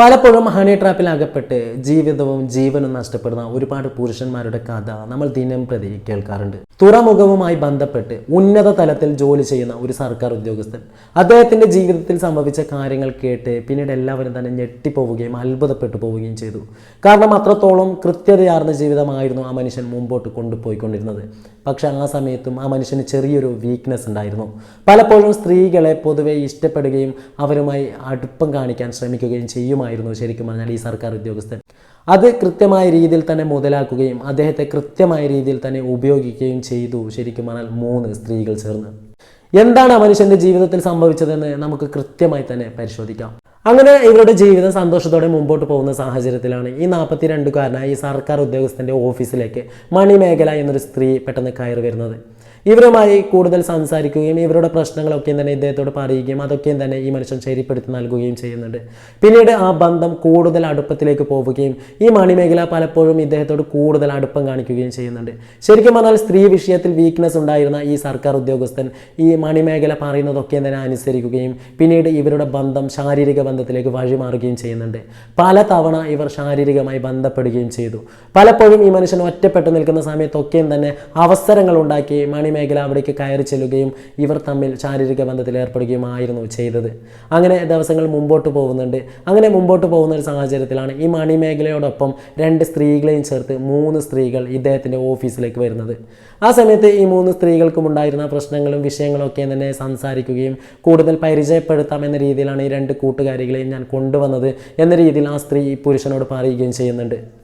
പലപ്പോഴും ഹണി ട്രാപ്പിൽ അകപ്പെട്ട് ജീവിതവും ജീവനും നഷ്ടപ്പെടുന്ന ഒരുപാട് പുരുഷന്മാരുടെ കഥ നമ്മൾ ദിനം പ്രതി കേൾക്കാറുണ്ട്. തുറമുഖവുമായി ബന്ധപ്പെട്ട് ഉന്നത തലത്തിൽ ജോലി ചെയ്യുന്ന ഒരു സർക്കാർ ഉദ്യോഗസ്ഥൻ അദ്ദേഹത്തിന്റെ ജീവിതത്തിൽ സംഭവിച്ച കാര്യങ്ങൾ കേട്ട് പിന്നീട് എല്ലാവരും തന്നെ ഞെട്ടിപ്പോവുകയും അത്ഭുതപ്പെട്ടു പോവുകയും ചെയ്തു. കാരണം അത്രത്തോളം കൃത്യതയാർന്ന ജീവിതമായിരുന്നു ആ മനുഷ്യൻ മുമ്പോട്ട് കൊണ്ടുപോയിക്കൊണ്ടിരുന്നത്. പക്ഷെ ആ സമയത്തും ആ മനുഷ്യന് ചെറിയൊരു വീക്ക്നെസ് ഉണ്ടായിരുന്നു. പലപ്പോഴും സ്ത്രീകളെ പൊതുവെ ഇഷ്ടപ്പെടുകയും അവരുമായി അടുപ്പം കാണിക്കാൻ ശ്രമിക്കുകയും ചെയ്യുമായിരുന്നു ശരിക്കും പറഞ്ഞാൽ ഈ സർക്കാർ ഉദ്യോഗസ്ഥൻ. അത് കൃത്യമായ രീതിയിൽ തന്നെ മുതലാക്കുകയും അദ്ദേഹത്തെ കൃത്യമായ രീതിയിൽ തന്നെ ഉപയോഗിക്കുകയും ചെയ്തു ശരിക്കും പറഞ്ഞാൽ മൂന്ന് സ്ത്രീകൾ ചേർന്ന്. എന്താണ് ആ മനുഷ്യന്റെ ജീവിതത്തിൽ സംഭവിച്ചതെന്ന് നമുക്ക് കൃത്യമായി തന്നെ പരിശോധിക്കാം. അങ്ങനെ ഇവരുടെ ജീവിതം സന്തോഷത്തോടെ മുമ്പോട്ട് പോകുന്ന സാഹചര്യത്തിലാണ് ഈ നാൽപ്പത്തി രണ്ടുകാരനായ ഈ സർക്കാർ ഉദ്യോഗസ്ഥന്റെ ഓഫീസിലേക്ക് മണിമേഖല എന്നൊരു സ്ത്രീ പെട്ടെന്ന് കയറി വരുന്നത്. ഇവരുമായി കൂടുതൽ സംസാരിക്കുകയും ഇവരുടെ പ്രശ്നങ്ങളൊക്കെയും തന്നെ ഇദ്ദേഹത്തോട് പറയുകയും അതൊക്കെയും തന്നെ ഈ മനുഷ്യൻ ശരിപ്പെടുത്തി നൽകുകയും ചെയ്യുന്നുണ്ട്. പിന്നീട് ആ ബന്ധം കൂടുതൽ അടുപ്പത്തിലേക്ക് പോവുകയും ഈ മണിമേഖല പലപ്പോഴും ഇദ്ദേഹത്തോട് കൂടുതൽ അടുപ്പം കാണിക്കുകയും ചെയ്യുന്നുണ്ട്. ശരിക്കും പറഞ്ഞാൽ സ്ത്രീ വിഷയത്തിൽ വീക്ക്നെസ് ഉണ്ടായിരുന്ന ഈ സർക്കാർ ഉദ്യോഗസ്ഥൻ ഈ മണിമേഖല പറയുന്നതൊക്കെ തന്നെ അനുസരിക്കുകയും പിന്നീട് ഇവരുടെ ബന്ധം ശാരീരിക ബന്ധത്തിലേക്ക് വഴിമാറുകയും ചെയ്യുന്നുണ്ട്. പല തവണ ഇവർ ശാരീരികമായി ബന്ധപ്പെടുകയും ചെയ്തു. പലപ്പോഴും ഈ മനുഷ്യൻ ഒറ്റപ്പെട്ടു നിൽക്കുന്ന സമയത്തൊക്കെയും തന്നെ അവസരങ്ങൾ ഉണ്ടാക്കി മണിമേഖല അവിടേക്ക് കയറി ചെല്ലുകയും ഇവർ തമ്മിൽ ശാരീരിക ബന്ധത്തിൽ ഏർപ്പെടുകയുമായിരുന്നു ചെയ്തത്. അങ്ങനെ ദിവസങ്ങൾ മുമ്പോട്ട് പോകുന്നുണ്ട്. അങ്ങനെ മുമ്പോട്ട് പോകുന്ന ഒരു സാഹചര്യത്തിലാണ് ഈ മണിമേഖലയോടൊപ്പം രണ്ട് സ്ത്രീകളെയും ചേർത്ത് മൂന്ന് സ്ത്രീകൾ ഇദ്ദേഹത്തിന്റെ ഓഫീസിലേക്ക് വരുന്നത്. ആ സമയത്ത് ഈ മൂന്ന് സ്ത്രീകൾക്കും ഉണ്ടായിരുന്ന പ്രശ്നങ്ങളും വിഷയങ്ങളും ഒക്കെ തന്നെ സംസാരിക്കുകയും കൂടുതൽ പരിചയപ്പെടുത്താം എന്ന രീതിയിലാണ് ഈ രണ്ട് കൂട്ടുകാരികളെയും ഞാൻ കൊണ്ടുവന്നത് എന്ന രീതിയിൽ ആ സ്ത്രീ ഈ പുരുഷനോട് പറയുകയും ചെയ്യുന്നുണ്ട്.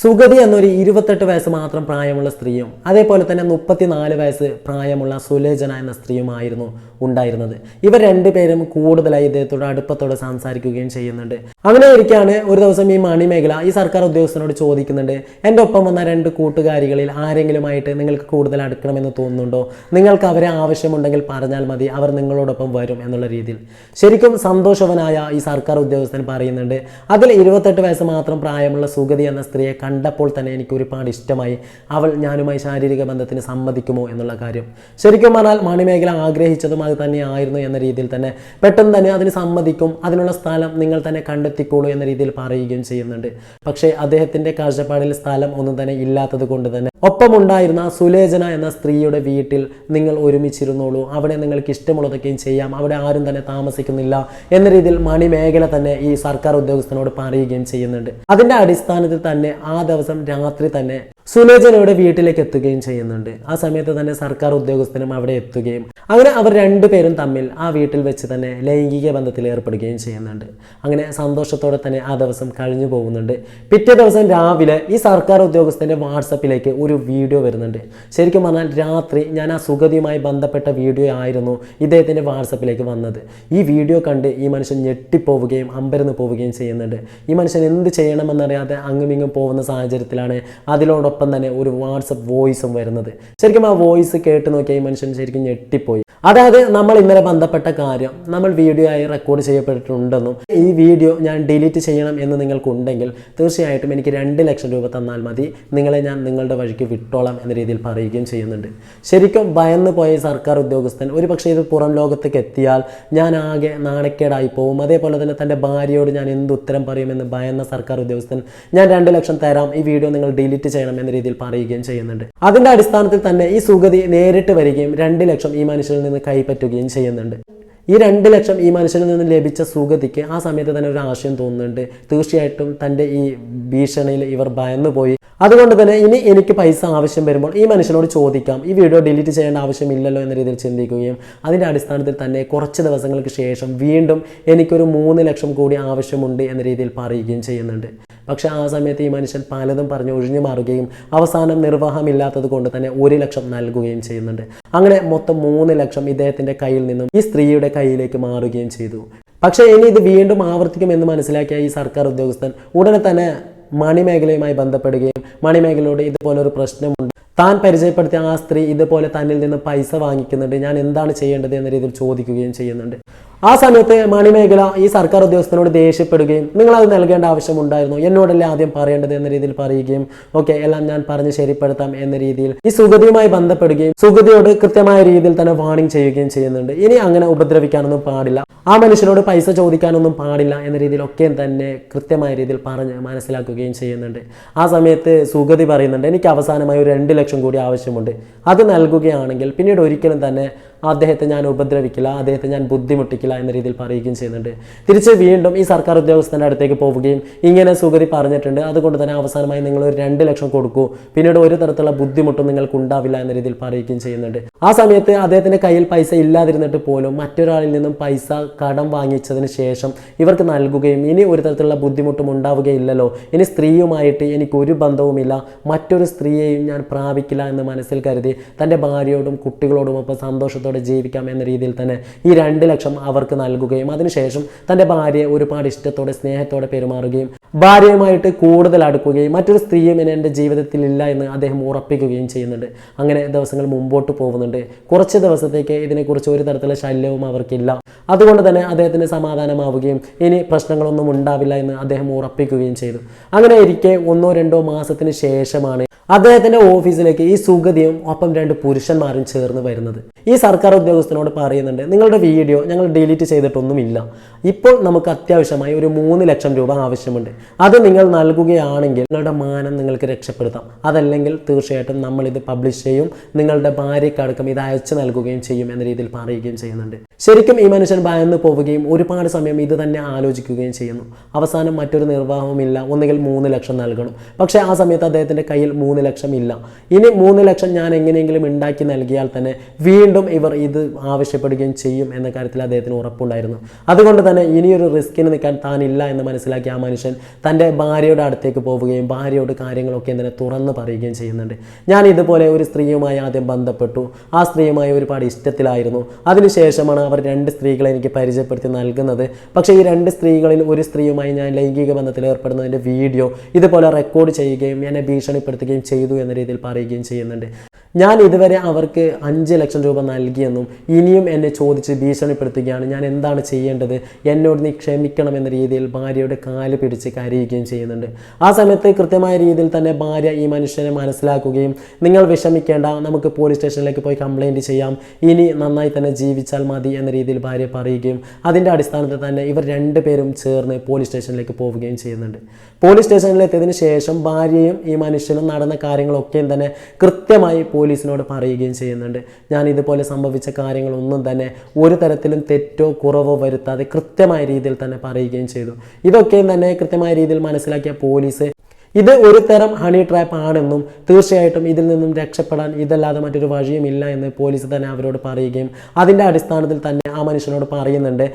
സുഗതി എന്നൊരു ഇരുപത്തെട്ട് വയസ്സ് മാത്രം പ്രായമുള്ള സ്ത്രീയും അതേപോലെ തന്നെ മുപ്പത്തിനാല് വയസ്സ് പ്രായമുള്ള സുലേജന എന്ന സ്ത്രീയുമായിരുന്നു ഉണ്ടായിരുന്നത്. ഇവർ രണ്ടുപേരും കൂടുതലായി ഇദ്ദേഹത്തോട് അടുപ്പത്തോടെ സംസാരിക്കുകയും ചെയ്യുന്നുണ്ട്. അങ്ങനെ ഇരിക്കാണ് ഒരു ദിവസം ഈ മണിമേഖല ഈ സർക്കാർ ഉദ്യോഗസ്ഥനോട് ചോദിക്കുന്നുണ്ട് എന്റെ ഒപ്പം വന്ന രണ്ട് കൂട്ടുകാരികളിൽ ആരെങ്കിലുമായിട്ട് നിങ്ങൾക്ക് കൂടുതൽ അടുക്കണമെന്ന് തോന്നുന്നുണ്ടോ? നിങ്ങൾക്ക് അവരെ ആവശ്യമുണ്ടെങ്കിൽ പറഞ്ഞാൽ മതി അവർ നിങ്ങളോടൊപ്പം വരും എന്നുള്ള രീതിയിൽ. ശരിക്കും സന്തോഷവനായ ഈ സർക്കാർ ഉദ്യോഗസ്ഥൻ പറയുന്നുണ്ട് അതിൽ ഇരുപത്തെട്ട് വയസ്സ് മാത്രം പ്രായമുള്ള സുഗതി എന്ന സ്ത്രീയെ കണ്ടപ്പോൾ തന്നെ എനിക്ക് ഒരുപാട് ഇഷ്ടമായി. അവൾ ഞാനുമായി ശാരീരിക ബന്ധത്തിന് സമ്മതിക്കുമോ എന്നുള്ള കാര്യം. ശരിക്കും പറഞ്ഞാൽ മണിമേഖല ആഗ്രഹിച്ചതും അത് തന്നെയായിരുന്നു എന്ന രീതിയിൽ തന്നെ പെട്ടെന്ന് തന്നെ അതിന് സമ്മതിക്കും. അതിനുള്ള സ്ഥലം നിങ്ങൾ തന്നെ കണ്ടെത്തിക്കോളൂ എന്ന രീതിയിൽ പറയുകയും ചെയ്യുന്നുണ്ട്. പക്ഷേ അദ്ദേഹത്തിന്റെ കാഴ്ചപ്പാടിൽ സ്ഥലം ഒന്നും തന്നെ ഇല്ലാത്തത് കൊണ്ട് തന്നെ ഒപ്പമുണ്ടായിരുന്ന സുലേജന എന്ന സ്ത്രീയുടെ വീട്ടിൽ നിങ്ങൾ ഒരുമിച്ചിരുന്നോളൂ. അവിടെ നിങ്ങൾക്ക് ഇഷ്ടമുള്ളതൊക്കെയും ചെയ്യാം. അവിടെ ആരും തന്നെ താമസിക്കുന്നില്ല എന്ന രീതിയിൽ മണിമേഖല തന്നെ ഈ സർക്കാർ ഉദ്യോഗസ്ഥനോട് പറയുകയും ചെയ്യുന്നുണ്ട്. അതിന്റെ അടിസ്ഥാനത്തിൽ തന്നെ ആ ദിവസം രാത്രി തന്നെ സുലേജനയുടെ വീട്ടിലേക്ക് എത്തുകയും ചെയ്യുന്നുണ്ട്. ആ സമയത്ത് തന്നെ സർക്കാർ ഉദ്യോഗസ്ഥനും അവിടെ എത്തുകയും അങ്ങനെ അവർ രണ്ടുപേരും തമ്മിൽ ആ വീട്ടിൽ വെച്ച് തന്നെ ലൈംഗിക ബന്ധത്തിൽ ഏർപ്പെടുകയും ചെയ്യുന്നുണ്ട്. അങ്ങനെ സന്തോഷത്തോടെ തന്നെ ആ ദിവസം കഴിഞ്ഞു പോകുന്നുണ്ട്. പിറ്റേ ദിവസം രാവിലെ ഈ സർക്കാർ ഉദ്യോഗസ്ഥന്റെ വാട്സപ്പിലേക്ക് ഒരു വീഡിയോ വരുന്നുണ്ട്. ശരിക്കും പറഞ്ഞാൽ രാത്രി ഞാൻ ആ സുഗതിയുമായി ബന്ധപ്പെട്ട വീഡിയോ ആയിരുന്നു ഇദ്ദേഹത്തിന്റെ വാട്സപ്പിലേക്ക് വന്നത്. ഈ വീഡിയോ കണ്ട് ഈ മനുഷ്യൻ ഞെട്ടിപ്പോവുകയും അമ്പരന്ന് പോവുകയും ചെയ്യുന്നുണ്ട്. ഈ മനുഷ്യൻ എന്ത് ചെയ്യണമെന്നറിയാതെ അങ്ങുമിങ്ങും പോകുന്ന സാഹചര്യത്തിലാണ് അതിലോടൊപ്പം തന്നെ ഒരു വാട്സപ്പ് വോയിസും വരുന്നത്. ശരിക്കും ആ വോയിസ് കേട്ട് നോക്കിയാൽ ഈ മനുഷ്യൻ ശരിക്കും ഞെട്ടിപ്പോയി. അതായത് നമ്മൾ ഇന്നലെ ബന്ധപ്പെട്ട കാര്യം നമ്മൾ വീഡിയോ ആയി റെക്കോർഡ് ചെയ്യപ്പെട്ടിട്ടുണ്ടെന്നും ഈ വീഡിയോ ഞാൻ ഡിലീറ്റ് ചെയ്യണം എന്ന് നിങ്ങൾക്കുണ്ടെങ്കിൽ തീർച്ചയായിട്ടും എനിക്ക് രണ്ട് ലക്ഷം രൂപ തന്നാൽ മതി. നിങ്ങളെ ഞാൻ നിങ്ങളുടെ വഴിക്ക് വിട്ടോളാം എന്ന രീതിയിൽ പറയുകയും ചെയ്യുന്നുണ്ട്. ശരിക്കും ഭയന്ന് പോയ സർക്കാർ ഉദ്യോഗസ്ഥൻ ഒരു പക്ഷേ ഇത് പുറം ലോകത്തേക്ക് എത്തിയാൽ ഞാൻ ആകെ നാണക്കേടായി പോകും അതേപോലെ തന്നെ തന്റെ ഭാര്യയോട് ഞാൻ എന്ത് ഉത്തരം പറയുമെന്ന് ഭയന്ന സർക്കാർ ഉദ്യോഗസ്ഥൻ ഞാൻ രണ്ട് ലക്ഷം തരാം ഈ വീഡിയോ നിങ്ങൾ ഡിലീറ്റ് ചെയ്യണം എന്ന രീതിയിൽ പറയുകയും ചെയ്യുന്നുണ്ട്. അതിന്റെ അടിസ്ഥാനത്തിൽ തന്നെ ഈ സുഗതി നേരിട്ട് വരികയും രണ്ട് ലക്ഷം ഈ മനുഷ്യനിൽ നിന്ന് കൈപ്പറ്റുകയും ചെയ്യുന്നുണ്ട്. ഈ രണ്ട് ലക്ഷം ഈ മനുഷ്യനിൽ നിന്ന് ലഭിച്ച സുഗതിക്ക് ആ സമയത്ത് തന്നെ ഒരു ആശയം തോന്നുന്നുണ്ട്. തീർച്ചയായിട്ടും തന്റെ ഈ ഭീഷണിയിൽ ഇവർ ഭയന്നു പോയി അതുകൊണ്ട് തന്നെ ഇനി എനിക്ക് പൈസ ആവശ്യം വരുമ്പോൾ ഈ മനുഷ്യനോട് ചോദിക്കാം. ഈ വീഡിയോ ഡിലീറ്റ് ചെയ്യേണ്ട ആവശ്യമില്ലല്ലോ എന്ന രീതിയിൽ ചിന്തിക്കുകയും അതിന്റെ അടിസ്ഥാനത്തിൽ തന്നെ കുറച്ച് ദിവസങ്ങൾക്ക് ശേഷം വീണ്ടും എനിക്കൊരു മൂന്ന് ലക്ഷം കൂടി ആവശ്യമുണ്ട് എന്ന രീതിയിൽ പറയുകയും ചെയ്യുന്നുണ്ട്. പക്ഷേ ആ സമയത്ത് ഈ മനുഷ്യൻ പലതും പറഞ്ഞ് ഒഴിഞ്ഞു മാറുകയും അവസാനം നിർവാഹമില്ലാത്തത് കൊണ്ട് തന്നെ ഒരു ലക്ഷം നൽകുകയും ചെയ്യുന്നുണ്ട്. അങ്ങനെ മൊത്തം മൂന്ന് ലക്ഷം ഇദ്ദേഹത്തിന്റെ കയ്യിൽ നിന്നും ഈ സ്ത്രീയുടെ കയ്യിലേക്ക് മാറുകയും ചെയ്തു. പക്ഷേ ഇനി ഇത് വീണ്ടും ആവർത്തിക്കുമെന്ന് മനസ്സിലാക്കിയ ഈ സർക്കാർ ഉദ്യോഗസ്ഥൻ ഉടനെ തന്നെ മണിമേഖലയുമായി ബന്ധപ്പെടുകയും മണിമേഖലയോട് ഇതുപോലൊരു പ്രശ്നമുണ്ട്. താൻ പരിചയപ്പെടുത്തിയ ആ സ്ത്രീ ഇതുപോലെ തന്നിൽ നിന്ന് പൈസ വാങ്ങിക്കുന്നുണ്ട്. ഞാൻ എന്താണ് ചെയ്യേണ്ടത് എന്ന രീതിയിൽ ചോദിക്കുകയും ചെയ്യുന്നുണ്ട്. ആ സമയത്ത് മണിമേഖല ഈ സർക്കാർ ഉദ്യോഗസ്ഥനോട് ദേഷ്യപ്പെടുകയും നിങ്ങൾ അത് നൽകേണ്ട ആവശ്യമുണ്ടായിരുന്നു. എന്നോടല്ലേ ആദ്യം പറയേണ്ടത് എന്ന രീതിയിൽ പറയുകയും ഓക്കെ എല്ലാം ഞാൻ പറഞ്ഞ് ശരിപ്പെടുത്താം എന്ന രീതിയിൽ ഈ സുഗതിയുമായി ബന്ധപ്പെടുകയും സുഗതിയോട് കൃത്യമായ രീതിയിൽ തന്നെ വാണിംഗ് ചെയ്യുകയും ചെയ്യുന്നുണ്ട്. ഇനി അങ്ങനെ ഉപദ്രവിക്കാനൊന്നും പാടില്ല. ആ മനുഷ്യനോട് പൈസ ചോദിക്കാനൊന്നും പാടില്ല എന്ന രീതിയിലൊക്കെ തന്നെ കൃത്യമായ രീതിയിൽ പറഞ്ഞ് മനസ്സിലാക്കുകയും ചെയ്യുന്നുണ്ട്. ആ സമയത്ത് സുഗതി പറയുന്നുണ്ട് എനിക്ക് അവസാനമായി ഒരു രണ്ട് ലക്ഷം കൂടി ആവശ്യമുണ്ട്. അത് നൽകുകയാണെങ്കിൽ പിന്നീട് ഒരിക്കലും തന്നെ അദ്ദേഹത്തെ ഞാൻ ഉപദ്രവിക്കില്ല അദ്ദേഹത്തെ ഞാൻ ബുദ്ധിമുട്ടിക്കില്ല എന്ന രീതിയിൽ പറയുകയും ചെയ്യുന്നുണ്ട്. തിരിച്ച് വീണ്ടും ഈ സർക്കാർ ഉദ്യോഗസ്ഥന്റെ അടുത്തേക്ക് പോവുകയും ഇങ്ങനെ സുഗതി പറഞ്ഞിട്ടുണ്ട്. അതുകൊണ്ട് തന്നെ അവസാനമായി നിങ്ങൾ ഒരു രണ്ട് ലക്ഷം കൊടുക്കൂ. പിന്നീട് ഒരു തരത്തിലുള്ള ബുദ്ധിമുട്ടും നിങ്ങൾക്ക് ഉണ്ടാവില്ല എന്ന രീതിയിൽ പറയുകയും ചെയ്യുന്നുണ്ട്. ആ സമയത്ത് അദ്ദേഹത്തിന്റെ കയ്യിൽ പൈസ ഇല്ലാതിരുന്നിട്ട് പോലും മറ്റൊരാളിൽ നിന്നും പൈസ കടം വാങ്ങിച്ചതിന് ശേഷം ഇവർക്ക് നൽകുകയും ഇനി ഒരു തരത്തിലുള്ള ബുദ്ധിമുട്ടും ഉണ്ടാവുകയില്ലല്ലോ. ഇനി സ്ത്രീയുമായിട്ട് എനിക്ക് ഒരു ബന്ധവുമില്ല. മറ്റൊരു സ്ത്രീയെയും ഞാൻ പ്രാപിക്കില്ല എന്ന് മനസ്സിൽ കരുതി തന്റെ ഭാര്യയോടും കുട്ടികളോടും ഒപ്പം സന്തോഷത്തോടെ ജീവിക്കാം എന്ന രീതിയിൽ തന്നെ ഈ രണ്ട് ലക്ഷം അവർക്ക് നൽകുകയും അതിനുശേഷം തന്റെ ഭാര്യയെ ഒരുപാട് ഇഷ്ടത്തോടെ സ്നേഹത്തോടെ പെരുമാറുകയും ഭാര്യയുമായിട്ട് കൂടുതൽ അടുക്കുകയും മറ്റൊരു സ്ത്രീയും ഇനി എന്റെ ജീവിതത്തിൽ ഇല്ല എന്ന് അദ്ദേഹം ഉറപ്പിക്കുകയും ചെയ്യുന്നുണ്ട്. അങ്ങനെ ദിവസങ്ങൾ മുമ്പോട്ട് പോകുന്നുണ്ട്. കുറച്ച് ദിവസത്തേക്ക് ഇതിനെക്കുറിച്ച് ഒരു തരത്തിലുള്ള ശല്യവും അവർക്കില്ല. അതുകൊണ്ട് തന്നെ അദ്ദേഹത്തിന് സമാധാനമാവുകയും ഇനി പ്രശ്നങ്ങളൊന്നും ഉണ്ടാവില്ല എന്ന് അദ്ദേഹം ഉറപ്പിക്കുകയും ചെയ്തു. അങ്ങനെ ഇരിക്കെ ഒന്നോ രണ്ടോ മാസത്തിന് ശേഷമാണ് അദ്ദേഹത്തിന്റെ ഓഫീസിലേക്ക് ഈ സുഗതിയും ഒപ്പം രണ്ട് പുരുഷന്മാരും ചേർന്ന് വരുന്നത്. ഈ സർക്കാർ ഉദ്യോഗസ്ഥനോട് പറയുന്നുണ്ട് നിങ്ങളുടെ വീഡിയോ ഞങ്ങൾ ഡിലീറ്റ് ചെയ്തിട്ടൊന്നുമില്ല. ഇപ്പോൾ നമുക്ക് അത്യാവശ്യമായി ഒരു മൂന്ന് ലക്ഷം രൂപ ആവശ്യമുണ്ട്. അത് നിങ്ങൾ നൽകുകയാണെങ്കിൽ നിങ്ങളുടെ മാനം നിങ്ങൾക്ക് രക്ഷപ്പെടുത്താം. അതല്ലെങ്കിൽ തീർച്ചയായിട്ടും നമ്മൾ ഇത് പബ്ലിഷ് ചെയ്യും നിങ്ങളുടെ ഭാര്യക്കടക്കം ഇത് അയച്ചു നൽകുകയും ചെയ്യും എന്ന രീതിയിൽ പറയുകയും ചെയ്യുന്നുണ്ട്. ശരിക്കും ഈ മനുഷ്യൻ ഭയന്ന് പോവുകയും ഒരുപാട് സമയം ഇത് തന്നെ ആലോചിക്കുകയും ചെയ്യുന്നു. അവസാനം മറ്റൊരു നിർവാഹവുമില്ല ഒന്നുകിൽ മൂന്ന് ലക്ഷം നൽകണം. പക്ഷേ ആ സമയത്ത് അദ്ദേഹത്തിന്റെ കയ്യിൽ മൂന്ന് ലക്ഷം ഇല്ല. ഇനി മൂന്ന് ലക്ഷം ഞാൻ എങ്ങനെയെങ്കിലും ഉണ്ടാക്കി നൽകിയാൽ തന്നെ വീണ്ടും ഇവർ ഇത് ആവശ്യപ്പെടുകയും ചെയ്യും എന്ന കാര്യത്തിൽ അദ്ദേഹത്തിന് ഉറപ്പുണ്ടായിരുന്നു. അതുകൊണ്ട് തന്നെ ഇനിയൊരു റിസ്കിന് നിൽക്കാൻ താനില്ല എന്ന് മനസ്സിലാക്കിയ ആ മനുഷ്യൻ തന്റെ ഭാര്യയുടെ അടുത്തേക്ക് പോവുകയും ഭാര്യയോട് കാര്യങ്ങളൊക്കെ തന്നെ തുറന്ന് പറയുകയും ചെയ്യുന്നുണ്ട്. ഞാൻ ഇതുപോലെ ഒരു സ്ത്രീയുമായി ആദ്യം ബന്ധപ്പെട്ടു. ആ സ്ത്രീയുമായി ഒരുപാട് ഇഷ്ടത്തിലായിരുന്നു. അതിനുശേഷമാണ് അവർ രണ്ട് സ്ത്രീകളെ എനിക്ക് പരിചയപ്പെടുത്തി നൽകുന്നത്. പക്ഷേ ഈ രണ്ട് സ്ത്രീകളിൽ ഒരു സ്ത്രീയുമായി ഞാൻ ലൈംഗിക ബന്ധത്തിൽ ഏർപ്പെടുന്നതിന്റെ വീഡിയോ ഇതുപോലെ റെക്കോർഡ് ചെയ്യുകയും എന്നെ ഭീഷണിപ്പെടുത്തുകയും ചെയ്തു എന്ന രീതിയിൽ പറയുകയും ചെയ്യുന്നുണ്ട്. ഞാൻ ഇതുവരെ അവർക്ക് അഞ്ച് ലക്ഷം രൂപ നൽകിയെന്നും ഇനിയും എന്നെ ചോദിച്ച് ഭീഷണിപ്പെടുത്തുകയാണ്. ഞാൻ എന്താണ് ചെയ്യേണ്ടത്? എന്നോട് നീ ക്ഷമിക്കണം എന്ന രീതിയിൽ ഭാര്യയുടെ കാൽ പിടിച്ച് കരയുകയും ചെയ്യുന്നുണ്ട്. ആ സമയത്ത് കൃത്യമായ രീതിയിൽ തന്നെ ഭാര്യ ഈ മനുഷ്യനെ മനസ്സിലാക്കുകയും നിങ്ങൾ വിഷമിക്കേണ്ട നമുക്ക് പോലീസ് സ്റ്റേഷനിലേക്ക് പോയി കംപ്ലൈന്റ് ചെയ്യാം. ഇനി നന്നായി തന്നെ ജീവിച്ചാൽ മതി എന്ന രീതിയിൽ ഭാര്യ പറയുകയും അതിന്റെ അടിസ്ഥാനത്തിൽ തന്നെ ഇവർ രണ്ടുപേരും ചേർന്ന് പോലീസ് സ്റ്റേഷനിലേക്ക് പോവുകയും ചെയ്യുന്നുണ്ട്. പോലീസ് സ്റ്റേഷനിലെത്തിയതിനു ശേഷം ഭാര്യയും ഈ മനുഷ്യനും നടന്ന കാര്യങ്ങളൊക്കെയും തന്നെ കൃത്യമായി പോലീസിനോട് പറയുകയും ചെയ്യുന്നുണ്ട്. ഞാൻ ഇതുപോലെ സംഭവിച്ച കാര്യങ്ങളൊന്നും തന്നെ ഒരു തരത്തിലും തെറ്റോ കുറവോ വരുത്താതെ കൃത്യമായ രീതിയിൽ തന്നെ പറയുകയും ചെയ്തു. ഇതൊക്കെയും തന്നെ കൃത്യമായ രീതിയിൽ മനസ്സിലാക്കിയ പോലീസ് ഇത് ഒരു തരം ഹണി ട്രാപ്പ് ആണെന്നും തീർച്ചയായിട്ടും ഇതിൽ നിന്നും രക്ഷപ്പെടാൻ ഇതല്ലാതെ മറ്റൊരു വഴിയുമില്ല എന്ന് പോലീസ് തന്നെ അവരോട് പറയുകയും അതിന്റെ അടിസ്ഥാനത്തിൽ തന്നെ ആ മനുഷ്യനോട് പറയുന്നുണ്ട്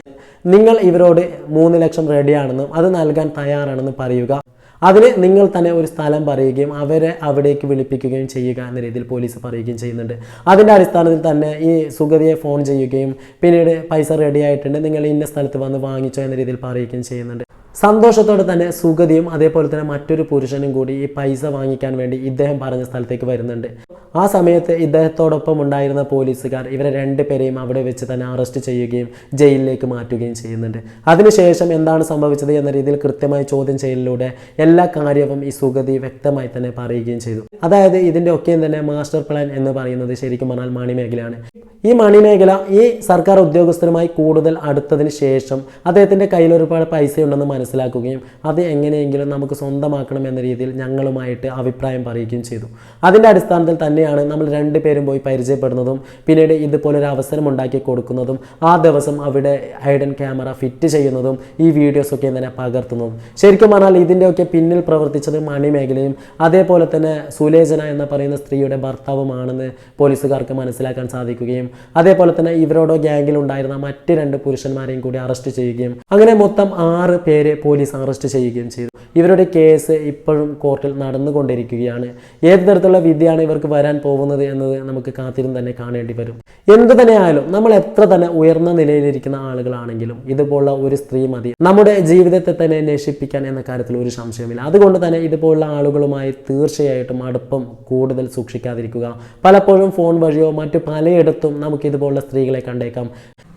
നിങ്ങൾ ഇവരോട് മൂന്ന് ലക്ഷം റെഡിയാണെന്നും അത് നൽകാൻ തയ്യാറാണെന്നും പറയുക. അതിന് നിങ്ങൾ തന്നെ ഒരു സ്ഥലം പറയുകയും അവരെ അവിടേക്ക് വിളിപ്പിക്കുകയും ചെയ്യുക എന്ന രീതിയിൽ പോലീസ് പറയുകയും ചെയ്യുന്നുണ്ട്. അതിന്റെ അടിസ്ഥാനത്തിൽ തന്നെ ഈ സുഗതിയെ ഫോൺ ചെയ്യുകയും പിന്നീട് പൈസ റെഡി ആയിട്ടുണ്ട്. നിങ്ങൾ ഇന്ന സ്ഥലത്ത് വന്ന് വാങ്ങിച്ചോ എന്ന രീതിയിൽ പറയുകയും ചെയ്യുന്നുണ്ട്. സന്തോഷത്തോടെ തന്നെ സുഗതിയും അതേപോലെ തന്നെ മറ്റൊരു പുരുഷനും കൂടി ഈ പൈസ വാങ്ങിക്കാൻ വേണ്ടി ഇദ്ദേഹം പറഞ്ഞ സ്ഥലത്തേക്ക് വരുന്നുണ്ട്. ആ സമയത്ത് ഇദ്ദേഹത്തോടൊപ്പം ഉണ്ടായിരുന്ന പോലീസുകാർ ഇവരെ രണ്ടുപേരെയും അവിടെ വെച്ച് തന്നെ അറസ്റ്റ് ചെയ്യുകയും ജയിലിലേക്ക് മാറ്റുകയും ചെയ്യുന്നുണ്ട്. അതിനുശേഷം എന്താണ് സംഭവിച്ചത് എന്ന രീതിയിൽ കൃത്യമായി ചോദ്യം ചെയ്യലിലൂടെ എല്ലാ കാര്യവും ഈ സുഗതി വ്യക്തമായി തന്നെ പറയുകയും ചെയ്തു. അതായത് ഇതിന്റെ ഒക്കെയും തന്നെ മാസ്റ്റർ പ്ലാൻ എന്ന് പറയുന്നത് ശരിക്കും പറഞ്ഞാൽ മണിമേഖലയാണ്. ഈ മണിമേഖല ഈ സർക്കാർ ഉദ്യോഗസ്ഥരുമായി കൂടുതൽ അടുത്തതിന് ശേഷം അദ്ദേഹത്തിന്റെ കയ്യിൽ ഒരുപാട് പൈസയുണ്ടെന്ന് മനസ്സിലാക്കുകയും അത് എങ്ങനെയെങ്കിലും നമുക്ക് സ്വന്തമാക്കണം എന്ന രീതിയിൽ ഞങ്ങളുമായിട്ട് അഭിപ്രായം പറയുകയും ചെയ്തു. അതിന്റെ അടിസ്ഥാനത്തിൽ തന്നെയാണ് നമ്മൾ രണ്ടുപേരും പോയി പരിചയപ്പെടുന്നതും പിന്നീട് ഇതുപോലൊരു അവസരം ഉണ്ടാക്കി കൊടുക്കുന്നതും ആ ദിവസം അവിടെ ഹൈഡൻ ക്യാമറ ഫിറ്റ് ചെയ്യുന്നതും ഈ വീഡിയോസൊക്കെ തന്നെ പകർത്തുന്നതും. ശരിക്കും പറഞ്ഞാൽ ഇതിന്റെയൊക്കെ പിന്നിൽ പ്രവർത്തിച്ചത് മണിമേഖലയും അതേപോലെ തന്നെ സുലേജന എന്ന് പറയുന്ന സ്ത്രീയുടെ ഭർത്താവുമാണെന്ന് പോലീസുകാർക്ക് മനസ്സിലാക്കാൻ സാധിക്കുകയും അതേപോലെ തന്നെ ഇവരോടോ ഗ്യാങ്ങിൽ ഉണ്ടായിരുന്ന മറ്റ് രണ്ട് പുരുഷന്മാരെയും കൂടി അറസ്റ്റ് ചെയ്യുകയും അങ്ങനെ മൊത്തം ആറ് പേരെ പോലീസ് അറസ്റ്റ് ചെയ്യുകയും ചെയ്തു. ഇവരുടെ കേസ് ഇപ്പോഴും കോർട്ടിൽ നടന്നുകൊണ്ടിരിക്കുകയാണ്. ഏത് തരത്തിലുള്ള വിധിയാണ് ഇവർക്ക് വരാൻ പോകുന്നത് എന്നത് നമുക്ക് കാത്തിരുന്ന് തന്നെ കാണേണ്ടി വരും. എന്ത് തന്നെയായാലും നമ്മൾ എത്ര തന്നെ ഉയർന്ന നിലയിലിരിക്കുന്ന ആളുകളാണെങ്കിലും ഇതുപോലുള്ള ഒരു സ്ത്രീ മതി. നമ്മുടെ ജീവിതത്തെ തന്നെ നശിപ്പിക്കാൻ എന്ന കാര്യത്തിൽ ഒരു സംശയമില്ല അതുകൊണ്ട് തന്നെ ഇതുപോലുള്ള ആളുകളുമായി തീർച്ചയായിട്ടും അടുപ്പം കൂടുതൽ സൂക്ഷിക്കാതിരിക്കുക. പലപ്പോഴും ഫോൺ വഴിയോ മറ്റു പലയിടത്തും നമുക്ക് ഇതുപോലുള്ള സ്ത്രീകളെ കണ്ടേക്കാം.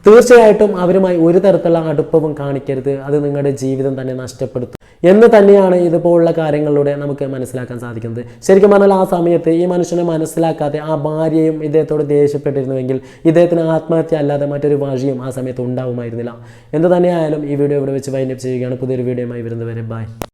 തീർച്ചയായിട്ടും അവരുമായി ഒരു തരത്തിലുള്ള അടുപ്പവും കാണിക്കരുത്. അത് നിങ്ങളുടെ ജീവിതം തന്നെ നഷ്ടപ്പെടുത്തും. എന്ന് തന്നെയാണ് ഇതുപോലുള്ള കാര്യങ്ങളിലൂടെ നമുക്ക് മനസ്സിലാക്കാൻ സാധിക്കുന്നത്. ശരിക്കും പറഞ്ഞാൽ ആ സമയത്ത് ഈ മനുഷ്യനെ മനസ്സിലാക്കാതെ ആ ഭാര്യയും ഇദ്ദേഹത്തോട് ദേഷ്യപ്പെട്ടിരുന്നുവെങ്കിൽ ഇദ്ദേഹത്തിന് ആത്മഹത്യ അല്ലാതെ മറ്റൊരു വഴിയും ആ സമയത്ത് ഉണ്ടാവുമായിരുന്നില്ല. എന്ത് തന്നെയായാലും ഈ വീഡിയോ ഇവിടെ വെച്ച് വൈൻഡപ്പ് ചെയ്യുകയാണ്. പുതിയൊരു വീഡിയോയുമായി വരുന്നവരെ ബൈ